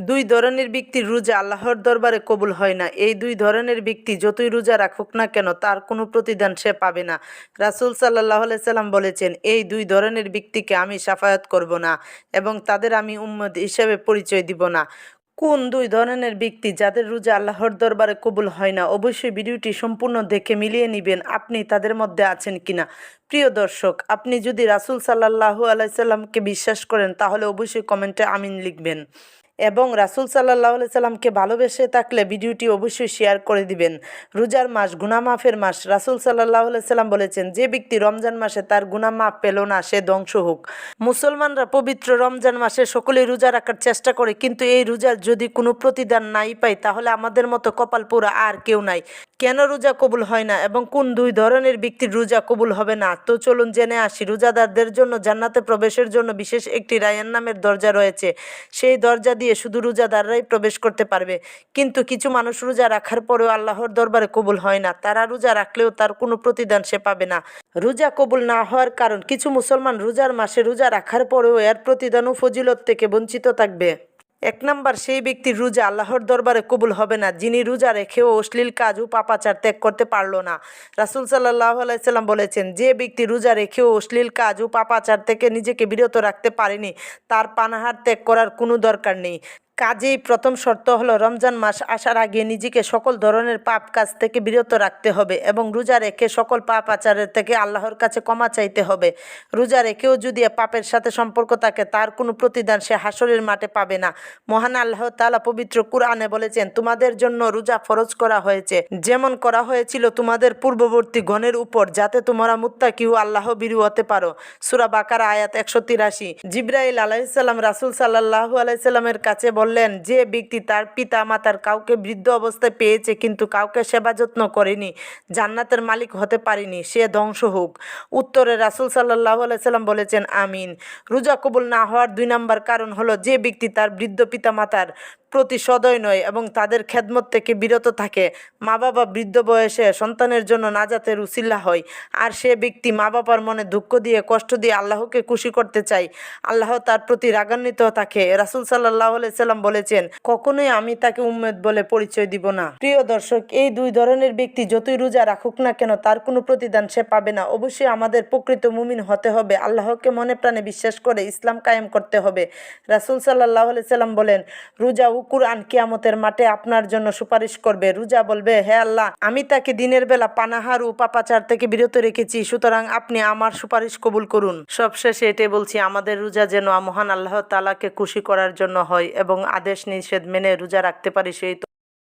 দুই ধরনের ব্যক্তির রোজা আল্লাহর দরবারে কবুল হয় না। এই দুই ধরনের ব্যক্তি যতই রোজা রাখুক না কেন, তার কোনো প্রতিদান সে পাবে না। রাসুল সাল্লাহ সাল্লাম বলেছেন, এই দুই ধরনের ব্যক্তিকে আমি সাফায়াত করব না এবং তাদের আমি উম্মদ হিসেবে পরিচয় দিব না। কোন দুই ধরনের ব্যক্তি যাদের রোজা আল্লাহর দরবারে কবুল হয় না, অবশ্যই ভিডিওটি সম্পূর্ণ দেখে মিলিয়ে নেবেন, আপনি তাদের মধ্যে আছেন কিনা। প্রিয় দর্শক, আপনি যদি রাসুল সাল্লাহু আলাইসাল্লামকে বিশ্বাস করেন, তাহলে অবশ্যই কমেন্টে আমিন লিখবেন। এবং রাসুল সাল্লাহ সাল্লামকে ভালোবেসে থাকলে ভিডিওটি অবশ্যই শেয়ার করে দিবেন। রোজার মাস গুনামাফের মাস, রাসুল সাল্লাহ সাল্লাম বলেছেন, যে ব্যক্তি রমজান মাসে তার গুনামাফ পেল না, সে ধ্বংস হোক। মুসলমানরা পবিত্র রমজান মাসে সকলে রোজা রাখার চেষ্টা করে, কিন্তু এই রোজার যদি কোনো প্রতিদান নাই পায়, তাহলে আমাদের মতো কপাল পুরা আর কেউ নাই। কেন রোজা কবুল হয় না এবং কোন দুই ধরনের ব্যক্তির রোজা কবুল হবে না? তো চলুন জেনে আসি। রোজাদারদের জন্য জান্নাতে প্রবেশের জন্য বিশেষ একটি রায়ান নামের দরজা রয়েছে। সেই দরজা দিয়ে শুধু রোজাদাররাই প্রবেশ করতে পারবে। কিন্তু কিছু মানুষ রোজা রাখার পরেও আল্লাহর দরবারে কবুল হয় না। তারা রোজা রাখলেও তার কোনো প্রতিদান সে পাবে না। রোজা কবুল না হওয়ার কারণ, কিছু মুসলমান রোজার মাসে রোজা রাখার পরেও এর প্রতিদান ও ফজিলত থেকে বঞ্চিত থাকবে। এক নম্বর, সেই ব্যক্তির রোজা আল্লাহর দরবারে কবুল হবে না। যিনি রোজা রেখেও অশ্লীল কাজ ও পাপাচার ত্যাগ করতে পারল না। রাসুল সাল্লাহ আলাইসাল্লাম বলেছেন, যে ব্যক্তি রোজা রেখেও অশ্লীল কাজ ও পাপাচার থেকে নিজেকে বিরত রাখতে পারেনি, তার পানাহার ত্যাগ করার কোনো দরকার নেই। কাজেই প্রথম শর্ত হলো রমজান মাস আসার আগে নিজেকে সকল ধরনের পাপ কাজ থেকে বিরত রাখতে হবে এবং রোজা রেখে সকল পাপ আচারের থেকে আল্লাহর কাছে ক্ষমা চাইতে হবে। রোজা রেখেও যদি পাপের সাথে সম্পর্ক থাকে, তার কোনো প্রতিদান সে হাসরের মাঠে পাবে না। মহান আল্লাহ তালা পবিত্র কুরআনে বলেছেন, তোমাদের জন্য রোজা ফরজ করা হয়েছে। যেমন করা হয়েছিল তোমাদের পূর্ববর্তী গণের উপর, যাতে তোমরা মুত্তা কিউ আল্লাহ বিরু হতে পারো। সুরা বাকারা আয়াত একশো তিরাশি। জিব্রাইল আলাইসাল্লাম রাসুল সাল্লাহ আলাইসাল্লামের কাছে বললেন, যে ব্যক্তি তার পিতা মাতার কাউকে বৃদ্ধ অবস্থায় পেয়েছে, কিন্তু কাউকে সেবা যত্ন করেনি, জান্নাতের মালিক হতে পারেনি, সে ধ্বংস হোক। উত্তরে রাসুল সাল্লাহ আলাইসাল্লাম বলেছেন, আমিন। রোজা কবুল না হওয়ার দুই নম্বর কারণ হলো, যে ব্যক্তি তার বৃদ্ধ পিতা মাতার প্রতি সদয় নয় এবং তাদের খেদমত থেকে বিরত থাকে। মা বাবা বৃদ্ধ বয়সে সন্তানের জন্য নাজাতের উসিল্লা হয়। আর সে ব্যক্তি মা বাবার মনে দুঃখ দিয়ে, কষ্ট দিয়ে আল্লাহকে খুশি করতে চায়। আল্লাহ তার প্রতি রাগান্বিত থাকে। রাসুল সাল্লাহ সাল্লাম বলেছেন, কখনোই আমি তাকে উম্মেদ বলে পরিচয় দিব না। প্রিয় দর্শক, এই দুই ধরনের ব্যক্তি যতই রোজা রাখুক না কেন, তার কোনো প্রতিদান সে পাবে না। অবশ্যই আমাদের প্রকৃত মুমিন হতে হবে। আল্লাহকে মনে প্রাণে বিশ্বাস করে ইসলাম কায়েম করতে হবে। রাসুল সাল্লাহ সাল্লাম বলেন, রোজা কুরআন কিয়ামতের মাঠে আপনার জন্য সুপারিশ করবে, রোজা বলবে, হে আল্লাহ, আমি তাকে দিনের বেলা পানাহার ও পাপাচার থেকে বিরত রেখেছি, সুতরাং আপনি আমার সুপারিশ কবুল করুন। সবশেষে এটাই বলছি, আমাদের রোজা যেন মহান আল্লাহ তালাকে খুশি করার জন্য হয় এবং আদেশ নিষেধ মেনে রোজা রাখতে পারি সেই